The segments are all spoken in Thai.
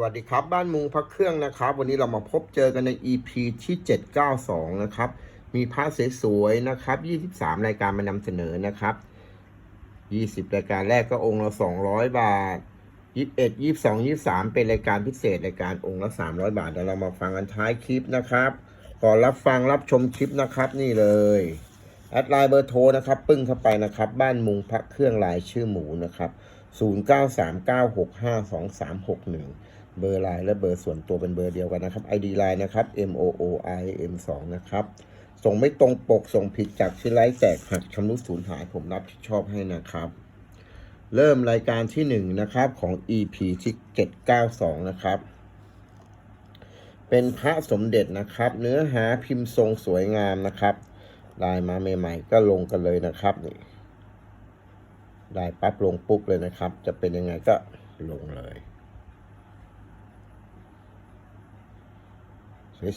สวัสดีครับ บ้านมุงพระเครื่องนะครับ วันนี้เรามาพบเจอกันใน EP ที่ 792 นะครับ มีพระสวยๆนะครับ 23 รายการมานำเสนอนะครับ 20 รายการแรกก็องค์ละ 200 บาท 21 22 23 เป็นรายการพิเศษรายการองค์ละ 300 บาทเดี๋ยวเรามาฟังกันท้ายคลิปนะครับก่อนรับฟังรับชมคลิปนะครับนี่เลยแอดไลน์เบอร์โทรนะครับ ปึ้งเข้าไปนะครับ บ้านมุงพระเครื่องลายชื่อหมูนะครับ 0939652361 เบอร์ไลน์และเบอร์ส่วนตัวเป็นเบอร์เดียวกันนะครับ ID ไลน์นะครับ M O O I M 2นะครับ ส่งไม่ตรงปกส่งผิดจากชื่อไลฟ์แตกหักชำรุดสูญหายผมรับผิดชอบให้นะครับ เริ่มรายการที่ 1 นะครับของ EP ที่792 นะครับ เป็นพระสมเด็จนะครับ เนื้อหาพิมพ์ทรงสวยงามนะครับได้มาใหม่ๆก็ลงกันเลยนะครับนี่ได้ปั๊บลงปุ๊บเลยนะครับ จะเป็นยังไงก็ลงเลย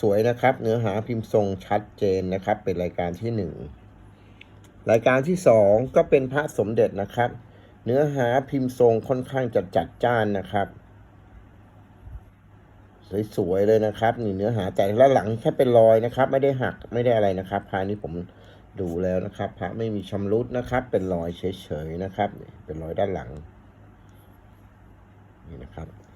สวยๆนะครับ เนื้อหาพิมพ์ทรงชัดเจนนะครับ เป็นรายการที่หนึ่งรายการที่สองก็เป็นพระสมเด็จนะครับ เนื้อหาพิมพ์ทรงค่อนข้างจะจัดจ้านนะครับ สวยๆเลยนะครับนี่เนื้อหาแต่ละหลังแค่เป็นรอยนะครับ ไม่ได้หักไม่ได้อะไรนะครับภานี้ผมดูแล้วนะครับ พระไม่มีชำรุดนะครับ เป็นรอยเฉยๆนะครับ เป็นรอยด้านหลังนี่นะครับ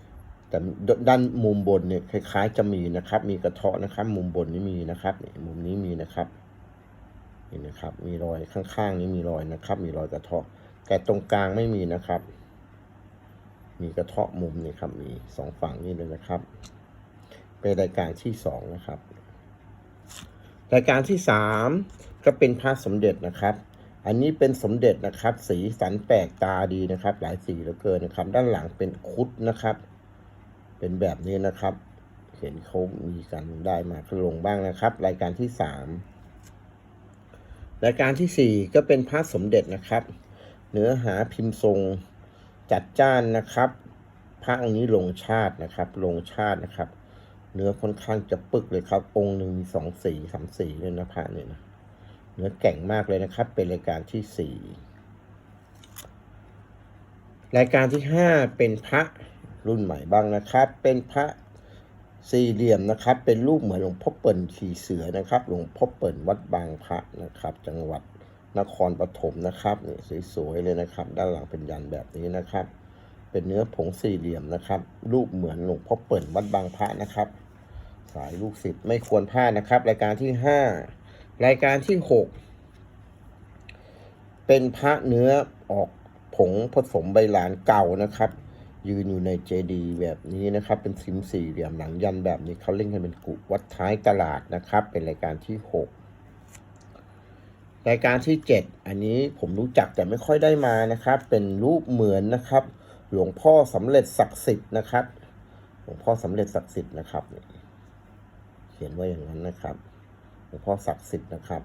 แต่ด้านมุมบนเนี่ยคล้ายๆ จะมีนะครับ มีกระเทาะนะครับ มุมบนนี้มีนะครับนี่มุมนี้มีนะครับนี่นะครับ มีรอยข้างๆ นี้มีรอยนะครับ มีรอยกระเทาะ แต่ตรงกลางไม่มีนะครับ มีกระเทาะมุมนี่ครับ มีสองฝั่งนี่เลยนะครับ เป็นรายการที่สองนะครับ รายการที่สามก็เป็นพระสมเด็จนะครับอันนี้เป็นสมเด็จนะครับ สีสันแปลกตาดีนะครับ หลายสีเหลือเกินนะครับ ด้านหลังเป็นคุดนะครับ เป็นแบบนี้นะครับ เห็นเขามีกันได้มาลงบ้างนะครับ รายการที่สามรายการที่สี่ก็เป็นพระสมเด็จนะครับ เนื้อหาพิมพ์ทรงจัดจ้านนะครับ พระองค์นี้ลงชาตินะครับ ลงชาตินะครับ เนื้อค่อนข้างจะปึกเลยครับ องค์หนึ่งมีสองสีสามสีเลยนะพระเนี่ยนะเนื้อแก่งมากเลยนะครับ เป็นรายการที่สี่รายการที่ห้าเป็นพระ รุ่นใหม่บ้างนะครับ เป็นพระสี่เหลี่ยมนะครับ เป็นรูปเหมือนหลวงพ่อเปิ่นขี่เสือนะครับ หลวงพ่อเปิ่นวัดบางพระนะครับ จังหวัดนครปฐมนะครับนี่สวยๆเลยนะครับ ด้านหลังเป็นยันแบบนี้นะครับ เป็นเนื้อผงสี่เหลี่ยมนะครับ รูปเหมือนหลวงพ่อเปิ่นวัดบางพระนะครับ สายลูกศิษย์ไม่ควรพลาดนะครับ รายการที่ห้ารายการที่หกเป็นพระเนื้อออกผงผสมใบลานเก่านะครับ ยืนอยู่ในเจดีย์แบบนี้นะครับ เป็นซิมสี่เหลี่ยมหลังยันแบบนี้เขาเล่นกันเป็นกุวัดท้ายตลาดนะครับ เป็นรายการที่หกรายการที่เจ็ดอันนี้ผมรู้จักแต่ไม่ค่อยได้มานะครับ เป็นรูปเหมือนนะครับ หลวงพ่อสำเร็จศักดิ์สิทธิ์นะครับ หลวงพ่อสำเร็จศักดิ์สิทธิ์นะครับ เขียนว่าอย่างนั้นนะครับ หลวงพ่อศักดิ์สิทธิ์นะครับ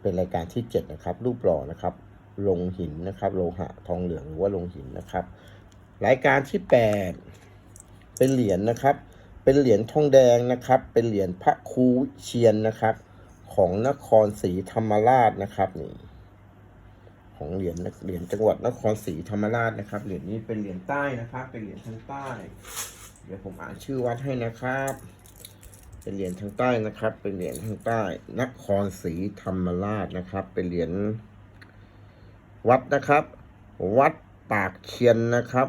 เป็นรายการที่เจ็ดนะครับ รูปหล่อนะครับ ลงหินนะครับ โลหะทองเหลืองหรือว่าลงหินนะครับ รายการที่แปดเป็นเหรียญนะครับ เป็นเหรียญทองแดงนะครับ เป็นเหรียญพระครูเชียนนะครับ ของนครศรีธรรมราชนะครับนี่ของเหรียญเหรียญจังหวัดนครศรีธรรมราชนะครับ เหรียญนี้เป็นเหรียญใต้นะครับ เป็นเหรียญทางใต้ เดี๋ยวผมอ่านชื่อวัดให้นะครับ เป็นเหรียญทางใต้นะครับ เป็นเหรียญทางใต้ นครศรีธรรมราชนะครับ เป็นเหรียญ วัดนะครับ วัดปากเชียนนะครับ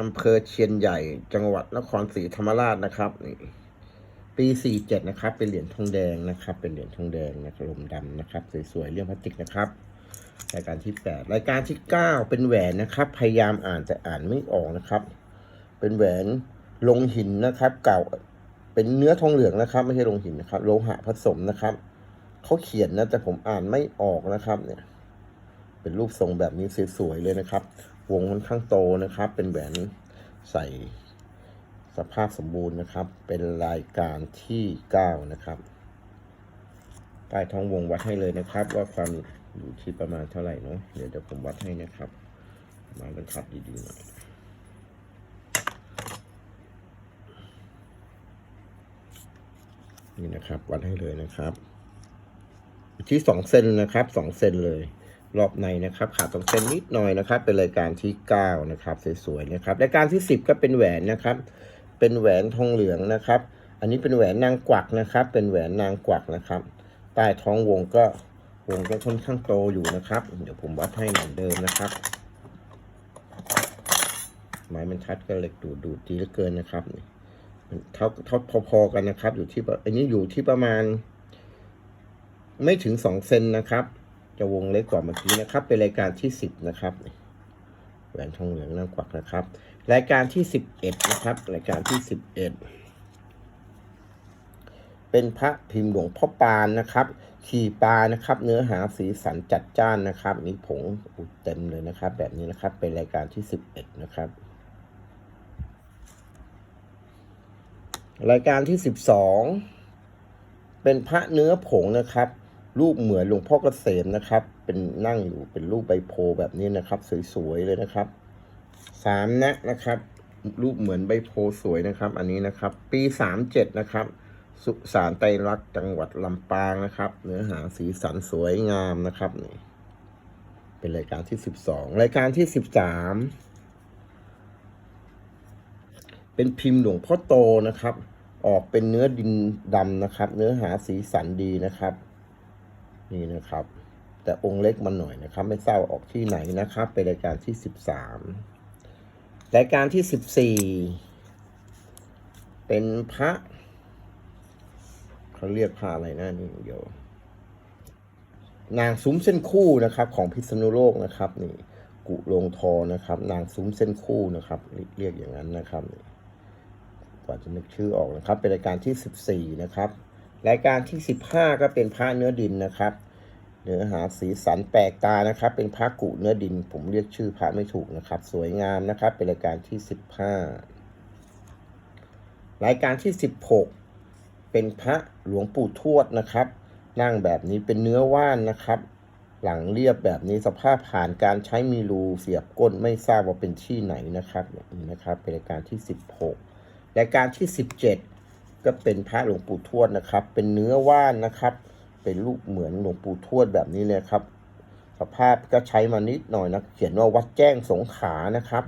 อำเภอเชียนใหญ่ จังหวัดนครศรีธรรมราชนะครับนี่ปีสี่เจ็ดนะครับ เป็นเหรียญทองแดงนะครับ เป็นเหรียญทองแดงนะครับลมดำนะครับ สวยๆเรื่องพลาสติกนะครับรายการที่แปดรายการที่เก้าเป็นแหวนนะครับ พยายามอ่านแต่อ่านไม่ออกนะครับ เป็นแหวนลงหินนะครับ เก่าเป็นเนื้อทองเหลืองนะครับ ไม่ใช่ลงหินนะครับ โลหะผสมนะครับเขาเขียนนะแต่ผมอ่านไม่ออกนะครับเนี่ย เป็นรูปทรงแบบนี้สวยๆเลยนะครับ วงค่อนข้างโตนะครับ เป็นแหวนใส่สภาพสมบูรณ์นะครับ เป็นรายการที่เก้านะครับใต้ท้องวงวัดให้เลยนะครับ ว่าความอยู่ที่ประมาณเท่าไหร่เนาะเดี๋ยวเดี๋ยวผมวัดให้นะครับ มาบรรทัดดีๆหน่อยนี่นะครับ วัดให้เลยนะครับ ที่สองเซนนะครับสองเซนเลย รอบในนะครับขาดตรงเส้นนิดหน่อยนะครับ เป็นรายการที่เก้านะครับสวยๆนะครับรายการที่สิบก็เป็นแหวนนะครับ เป็นแหวนทองเหลืองนะครับ อันนี้เป็นแหวนนางกวักนะครับ เป็นแหวนนางกวักนะครับ ใต้ท้องวงก็วงก็ค่อนข้างโตอยู่นะครับ เดี๋ยวผมวัดให้เหมือนเดิมนะครับ ไม้มันทัดก็เหล็กดูดดูดดีเหลือเกินนะครับมันเท่าเท่าพอๆกันนะครับ อยู่ที่อันนี้อยู่ที่ประมาณ ไม่ถึงสองเซนนะครับ จะวงเล็กกว่าเมื่อกี้นะครับ เป็นรายการที่สิบนะครับแหวนทองเหลืองนางกวักนะครับ รายการที่สิบเอ็ดนะครับ รายการที่สิบเอ็ดเป็นพระพิมพ์หลวงพ่อปานนะครับขี่ปลานะครับ เนื้อหาสีสันจัดจ้านนะครับ มีผงอุดเต็มเลยนะครับ แบบนี้นะครับเป็นรายการที่สิบเอ็ดนะครับรายการที่สิบสองเป็นพระเนื้อผงนะครับ รูปเหมือนหลวงพ่อเกษมนะครับ เป็นนั่งอยู่เป็นรูปใบโพแบบนี้นะครับ สวยๆเลยนะครับสามนะนะครับ รูปเหมือนใบโพสวยนะครับ อันนี้นะครับ ปีสามเจ็ดนะครับ สุสานไตรลักษณ์จังหวัดลำปางนะครับ เนื้อหาสีสันสวยงามนะครับนี่เป็นรายการที่สิบสองรายการที่สิบสามเป็นพิมพ์หลวงพ่อโตนะครับ ออกเป็นเนื้อดินดำนะครับ เนื้อหาสีสันดีนะครับ นี่นะครับ แต่องค์เล็กมาหน่อยนะครับ ไม่ทราบออกที่ไหนนะครับ เป็นรายการที่สิบสามรายการที่สิบสี่เป็นพระเขาเรียกพระอะไรนะนี่เดี๋ยวนางซุ้มเส้นคู่นะครับ ของพิษณุโลกนะครับ นี่ กุลงทอนะครับ นางซุ้มเส้นคู่นะครับ เรียกอย่างนั้นนะครับนี่กว่าจะนึกชื่อออกนะครับ เป็นรายการที่สิบสี่นะครับ รายการที่สิบห้าก็เป็นพระเนื้อดินนะครับ เนื้อหาสีสันแปลกตานะครับ เป็นพระกุเนื้อดิน ผมเรียกชื่อพระไม่ถูกนะครับ สวยงามนะครับ เป็นรายการที่สิบห้ารายการที่สิบหกเป็นพระหลวงปู่ทวดนะครับ นั่งแบบนี้เป็นเนื้อว่านนะครับ หลังเรียบแบบนี้สภาพผ่านการใช้มีรูเสียบก้นไม่ทราบว่าเป็นที่ไหนนะครับนี้นะครับ เป็นรายการที่ 16 รายการที่ 17 ก็เป็นพระหลวงปู่ทวดนะครับ เป็นเนื้อว่านนะครับ เป็นรูปเหมือนหลวงปู่ทวดแบบนี้เลยครับ สภาพก็ใช้มานิดหน่อยนะ เขียนว่าวัดแจ้งสงขานะครับ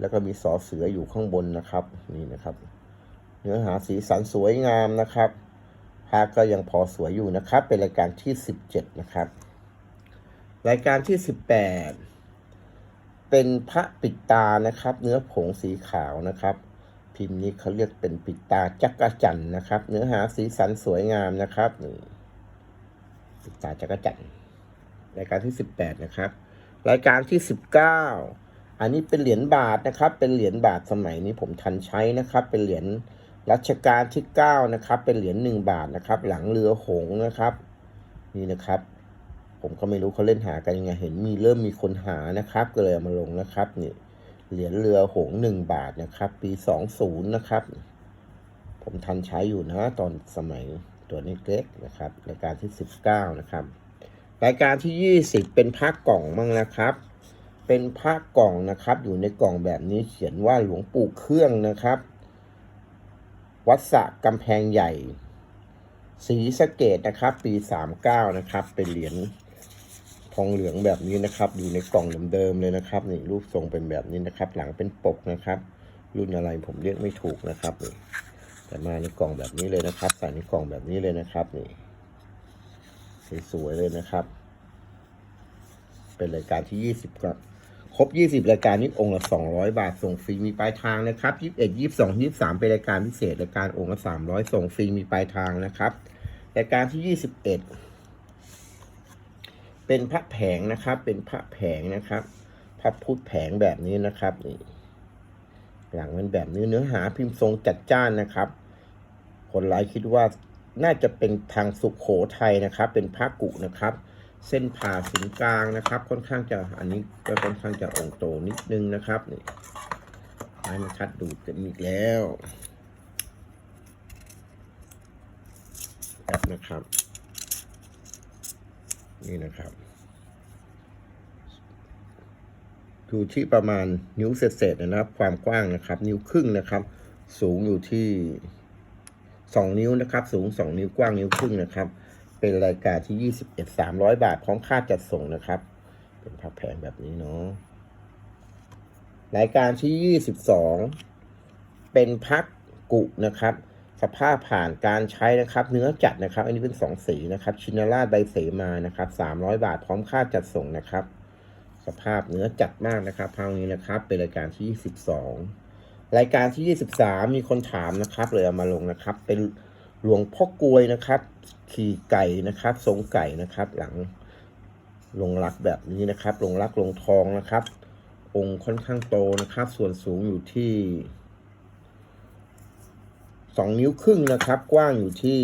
แล้วก็มีสอเสืออยู่ข้างบนนะครับ นี่นะครับ เนื้อหาสีสันสวยงามนะครับภาพก็ยังพอสวยอยู่นะครับ เป็นรายการที่ 17 นะครับ รายการที่ 18 เป็นพระปิดตานะครับ เนื้อผงสีขาวนะครับ พิมพ์นี้เขาเรียกเป็นปิตาจักรจันทร์นะครับ เนื้อหาสีสันสวยงามนะครับนี่ปิตาจักรจันทร์รายการที่18นะครับ รายการที่19อันนี้เป็นเหรียญบาทนะครับ เป็นเหรียญบาทสมัยนี้ผมทันใช้นะครับ เป็นเหรียญรัชกาลที่9นะครับ เป็นเหรียญหนึ่งบาทนะครับ หลังเรือหงส์นะครับ นี่นะครับ ผมก็ไม่รู้เขาเล่นหากันยังไงเห็นมีเริ่มมีคนหานะครับ ก็เลยเอามาลงนะครับนี่ เหรียญเรือหงหนึ่งบาทนะครับ ปี20นย์นะครับ ผมทันใช้อยู่นะตอนสมัยตัวนี้เล็กนะครับรายการที่19นะครับ รายการที่20เป็นผ้ากล่องมั่งนะครับ เป็นผ้ากล่องนะครับ อยู่ในกล่องแบบนี้เขียนว่าหลวงปู่เครื่องนะครับ วัดสะกำแพงใหญ่สีสะเกตนะครับ ปี39นะครับ เป็นเหรียญ ทองเหลืองแบบนี้นะครับ อยู่ในกล่องเดิมๆเลยนะครับนี่รูปทรงเป็นแบบนี้นะครับ หลังเป็นปกนะครับ รุ่นอะไรผมเรียกไม่ถูกนะครับนี่แต่มาในกล่องแบบนี้เลยนะครับใส่ในกล่องแบบนี้เลยนะครับนี่สวยๆเลยนะครับ เป็นรายการที่20ครับครบ 20 รายการนี้องค์ละ 200 บาท ส่งฟรี มีปลายทางนะครับ 21 22 23 เป็นรายการพิเศษ รายการองค์ละ 300 ส่งฟรี มีปลายทางนะครับ รายการที่ 21 เป็นพระแผงนะครับ เป็นพระแผงนะครับ พระพุทธแผงแบบนี้นะครับนี่หลังมันแบบนี้เนื้อหาพิมพ์ทรงจัดจ้านนะครับ คนร้ายคิดว่าน่าจะเป็นทางสุขโขทัยนะครับ เป็นพระกุนะครับ เส้นผ่าศูนย์กลางนะครับ ค่อนข้างจะอันนี้ก็ค่อนข้างจะองค์โตนิดนึงนะครับนี่ไม้มันคัดดูดกันอีกแล้วแบบนะครับ นี่นะครับดูที่ประมาณนิ้วเศษๆนะครับ ความกว้างนะครับ นิ้วครึ่งนะครับ สูงอยู่ที่สองนิ้วนะครับ สูงสองนิ้วกว้างนิ้วครึ่งนะครับ เป็นรายการที่21 300บาทพร้อมค่าจัดส่งนะครับ เป็นพระแผงแบบนี้เนาะรายการที่ยี่สิบสองเป็นพักกุนะครับ สภาพผ่านการใช้นะครับ เนื้อจัดนะครับ อันนี้เป็นสองสีนะครับชินาราชใบเสมานะครับสามร้อยบาทพร้อมค่าจัดส่งนะครับ สภาพเนื้อจัดมากนะครับคราวนี้นะครับ เป็นรายการที่ยี่สิบสองรายการที่ยี่สิบสามมีคนถามนะครับเลยเอามาลงนะครับ เป็นหลวงพ่อกลวยนะครับ ขี่ไก่นะครับ ทรงไก่นะครับ หลังลงรักแบบนี้นะครับ ลงรักลงทองนะครับ องค์ค่อนข้างโตนะครับ ส่วนสูงอยู่ที่ สองนิ้วครึ่งนะครับ กว้างอยู่ที่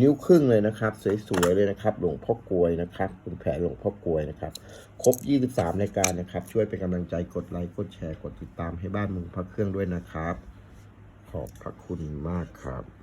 นิ้วครึ่งเลยนะครับ สวยๆเลยนะครับ หลวงพ่อกลวยนะครับคุณแผนหลวงพ่อกลวยนะครับ ครบ 23รายการนะครับ ช่วยเป็นกำลังใจกดไลค์กดแชร์กดติดตามให้บ้านมึงพระเครื่องด้วยนะครับ ขอบพระคุณมากครับ